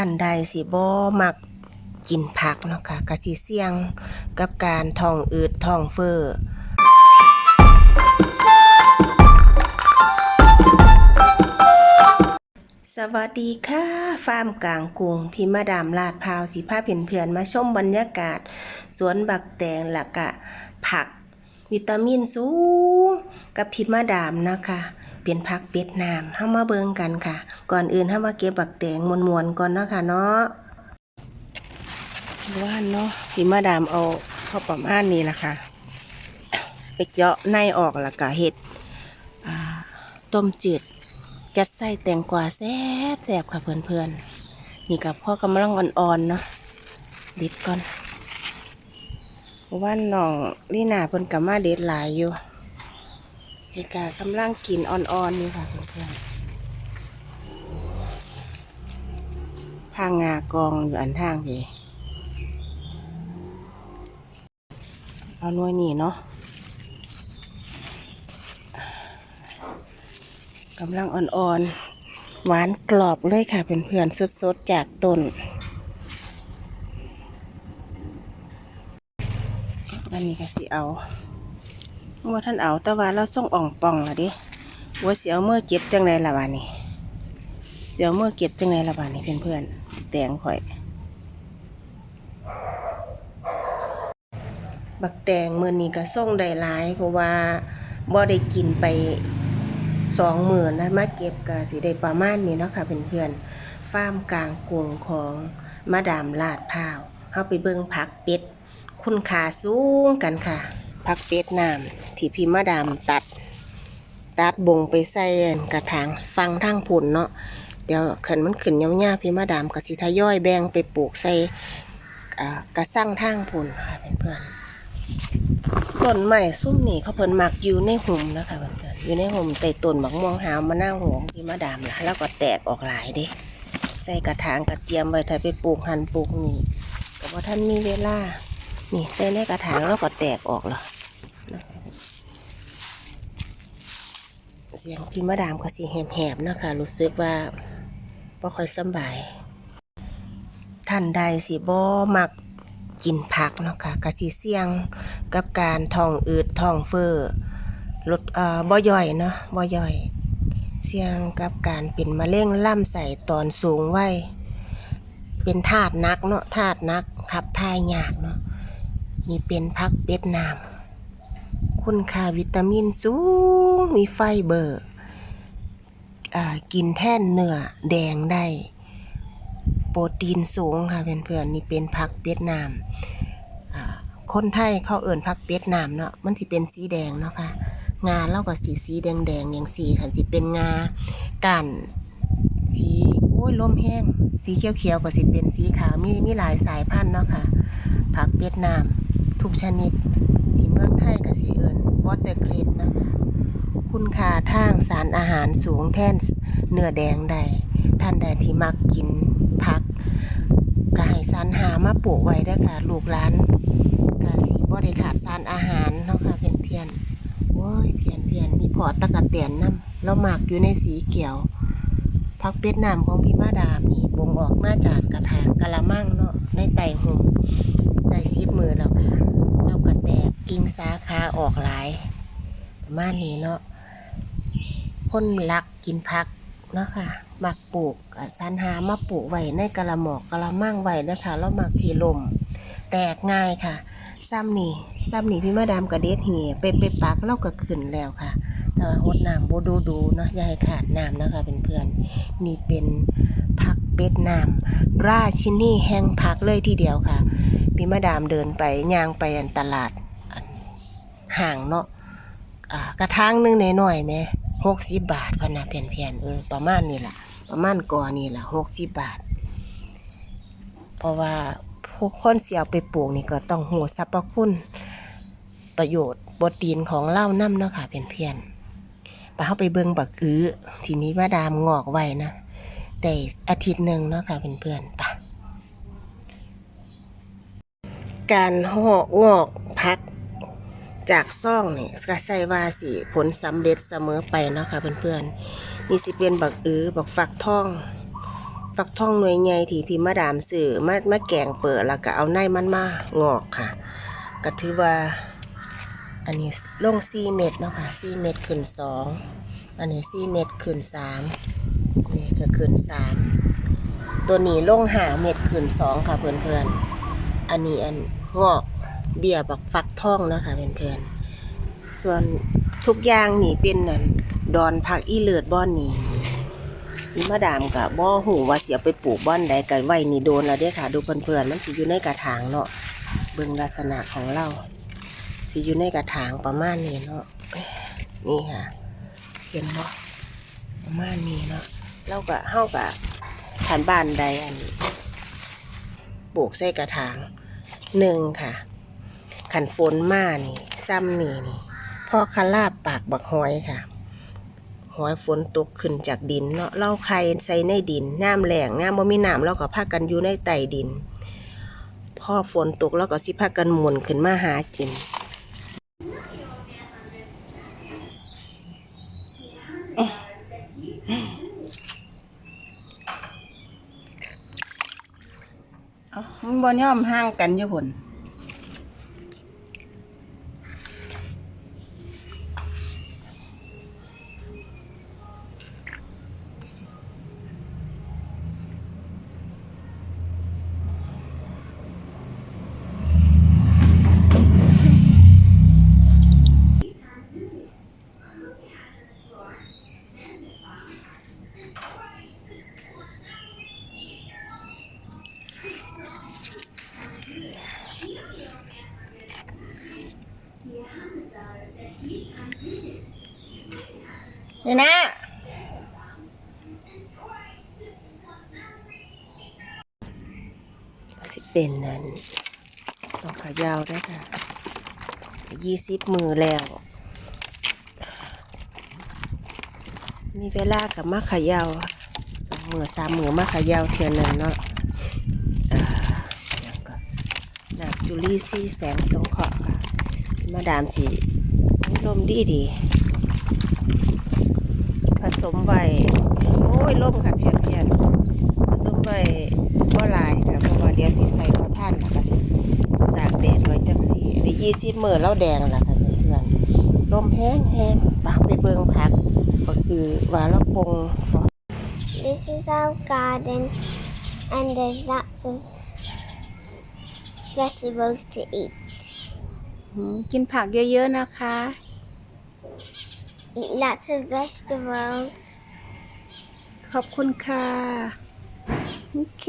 ท่านใดสิบ่มักกินผักเนาะค่ะก็สิเสี่ยงกับการท้องอืดท้องเฟ้อสวัสดีค่ะ ฟาร์มกลางกรุงพิมาดามลาดพาวสีผ้าเพื่อนเพื่อนๆมาชมบรรยากาศ สวนบักแตงและกะ ผัก วิตามินสูงกับพิมาดามนะคะ เป็นผักเป็ดน้ำเข้ามาเบิงกันค่ะ ก่อนอื่นเข้ามาเก็บบักแตงมวนๆก่อนเนาะค่ะเนาะว่านเนาะพิมาดามเอาข้าวประมาณนี้ละค่ะไปเจาะในออกแล้วก็เห็ดต้มจืดจัดใส่แตงกวาแซ่บแซ่บค่ะเพื่อนๆนี่กับพ่อกำลังอ่อนๆเนาะเด็ดก่อนว่าน้องลี่นาเพิ่นกับมาเด็ดหลายอยู่ นี่กากำลังกินอ่อนๆนี่ค่ะเพื่อนๆทางงากองอยู่อันทางพี่เอาหน่วยนี่เนาะกำลังอ่อนๆ หวานกรอบเลยค่ะเพื่อนๆสดๆ จากต้น อันนี้ก็สิเอา ว่าท่านเอาแต่ว่าเราส่งอ่องปองละดิว่าเสิเอาเมื่อเก็บจังไรละบานี่เสียวเมื่อเก็บจังไรละบานี่เพื่อนๆแตงข่อย บักแตงมือนี้ก็ส่งได้หลาย เพราะว่าบ่ได้กินไปสองหมื่นนะมาเก็บก็สิได้ประมาณนี้เนาะค่ะเพื่อนๆฟาร์มกลางกรุงของมาดามลาดพร้าวเฮาไปเบิ่งผักเป็ด คุณค่าสูงกันค่ะ ผักเป็ดน้ำที่พี่มาดามตัด ตัดบงไปใส่กระถางฟังทางผุนเนาะเดี๋ยวขันมันขึ้นยาวๆพี่มาดามก็สิทยอยแบงไปปลูกใส่กระสั่งทางผุนค่ะเพื่อนๆต้นไม้ซุ่มนี่เขาเพิ่นหมักอยู่ในหุ่มนะคะเพื่อนๆอยู่ในหุ่มใต้ต้นบักม่วงหาวมะนาวหวงที่มาดามละแล้วก็แตกออกหลายเด้ใส่กระถางกระเทียมไว้ถ้าไปปลูกหันปลูกนี่ก็บ่ท่านมีเวลานี่ใส่ในกระถางแล้วก็แตกออกแล้ว สียงพี่มาดามก็สิแหบๆนะคะรู้สึกว่าบ่ค่อยสบาย ท่านใดสิบ่มักกินผักเนาะค่ะก็สิเสี่ยงกับการท้องอืดท้องเฟ้อลดเอ่อบ่ย่อยเนาะบ่ย่อย เสี่ยงกับการเป็นมะเร็งลำไส้ตอนสูงวัยเป็นธาตุนักเนาะธาตุนักขับถ่ายยากเนาะนี่เป็นผักเป็ดน้ำ คุณค่าวิตามินสูง มีไฟเบอร์กินแท่นเนื้อแดงได้ โปรตีนสูงค่ะเพื่อนๆนี่เป็นผักเป็ดน้ำอ่าคนไทยเขาเอิ่นผักเป็ดน้ำเนาะมันสิเป็นสีแดงเนาะค่ะงาเราก็สีสีแดงแดงอย่างสีค่ะสิเป็นงาก้านสีโอ้ยลมแห้งสีเขียวเขียวๆก็สิเป็นสีขาวมีมีหลายสายพันธุ์เนาะค่ะผักเวียดนามทุกชนิด ที่เมืองไทยก็สิเอิญวอเตอร์กรดนะคะคุณค่าทางสารอาหารสูงแทนเนื้อแดงใดท่านใดที่มักกินผักก็ให้สรรหามาปลูกไว้เด้ค่ะลูกหลานก็สิบ่ได้ขาดสารอาหารเนาะค่ะเพื่อนโอ้ยเพียนเพียนมีพอตะกะเตียนน้ำเราหมักอยู่ในสีเขียวพักเป็ดน้ำของพี่มาดามนี่บ่งออกมาจากกระถางกะละมังเนาะในไตหุมได้ซีบมือแล้วค่ะเราก็แต กิ่งสาขาออกหลาย ประมาณนี้เนาะคนรักกินผักเนาะค่ะมักปลูกสรรหามาปลูกไว้ในกะละหมอกกะละมังไว้นะคะแล้วมักทีลม แตกง่ายค่ะซ้ำนี่ซ้ำนี่พี่มาดามกระเด็ดเหี่ยเป็นไปปักเล่าก็ขึ้นแล้วค่ะแต่หดน้ำโบดูดูเนาะยาให้ขาดน้ำนะคะเป็นเพื่อนนี่เป็นผักเป็ดน้ำราชินีแห่งผักเลยทีเดียวค่ะพี่มาดามเดินไปย่างไปอันตลาด ห่างเนาะอ่ากระทางนึงหน่อยๆไหมหกสิบบาทพะนะเพียนเพียนเออประมาณนี้แหละประมาณกอนี่แหละหกสิบบาท เพราะว่าผู้คนเสียเอาไปปลูกนี่ก็ต้องหูสรรพคุณ ประโยชน์โปรตีนของเหล้าน้ำเนาะค่ะเพียนเพียนๆไปเข้าไปเบิงบักอื้อที่มีว่าดามงอกไว้นะได้อาทิตย์หนึ่งเนาะค่ะเพื่อนๆไปะการหอกงอกพัก จากซ่องนี่ก็ใส่ว่าสิผลสำเร็จเสมอไปเนาะค่ะเพื่อนๆนี่สิเป็นบักอื้อบักฟักทองฟักทองหน่วยใหญ่ที่พี่มาดามซื้อมามาแกงเปิดแล้วก็เอาในมันมางอกค่ะก็ถือว่า อันนี้ลง4เม็ดเนาะค่ะ4เม็ดขึ้น2อันนี้4เม็ดขึ้น3นี่ก็ขึ้น3ตัวนี้ลง5เม็ดขึ้น2ค่ะเพื่อนๆอันนี้อันงอก เบี้ยบักฟักทองนะคะเพื่อนๆส่วนทุกอย่างนี่เป็นนั่นดอนผักอีเลือดบ้อนนี่นี่มาดามกับบ่อหูว่าเสียไปปลูกบ้อนใดกันไว้นี่โดนแล้วเด้ค่ะ ดูเพื่อนๆมันสิอยู่ในกระถางเนาะเบิ่งลักษณะของเราสิอยู่ในกระถางประมาณนี้เนาะนี่ค่ะ เห็นบ่ประมาณนี้เนาะเราก็เฮากับฐานบ้านใดอันนี้ปลูกใส่กระถางหนึ่งค่ะ ขันฝนมานี่ซ้ำนี่นี่พ่อคาลาบปากบักหอยค่ะ หอยฝนตกขึ้นจากดินเนาะเล่าไข่ใส่ในดินน้ำแหลงน้ำบ่มีน้ำเราก็พากันอยู่ในใต้ดินพ่อฝนตกแล้วก็สิพากันหมุนขึ้นมาหากินเอมันบ่ย่อมห่างกันอยู่พุ่น นี่นะสิเป็นนั้นต้อขายาวได้ค่ะยี่สิบมือแล้ว มีเวลากับมาขายาวมือสามมือมาขายาวเทือนหนึ่งเนาะอ่าแล้วก็ดาบจุลี่ซี่แสงสงเคราะห์มาดามสีลมดีดี สมไว้โอ้ยล่มค่ะเพียนเพียนๆผสมไว้บ่หลายค่ะเพราะว่าเดี๋ยวสิใส่พอท่านแล้วก็สิตากแดดไว้จังสีได้ยี่สิบมื้อแล้วแดงแล้วค่ะเพื่อนๆลมแห้งแห้งๆปากไปเบิงผักก็คือว่าเราปง This is our garden, and there's lots of vegetables to eat. อืมกินผักเยอะๆนะคะ Eat lots of vegetables. ขอบคุณค่ะโอเค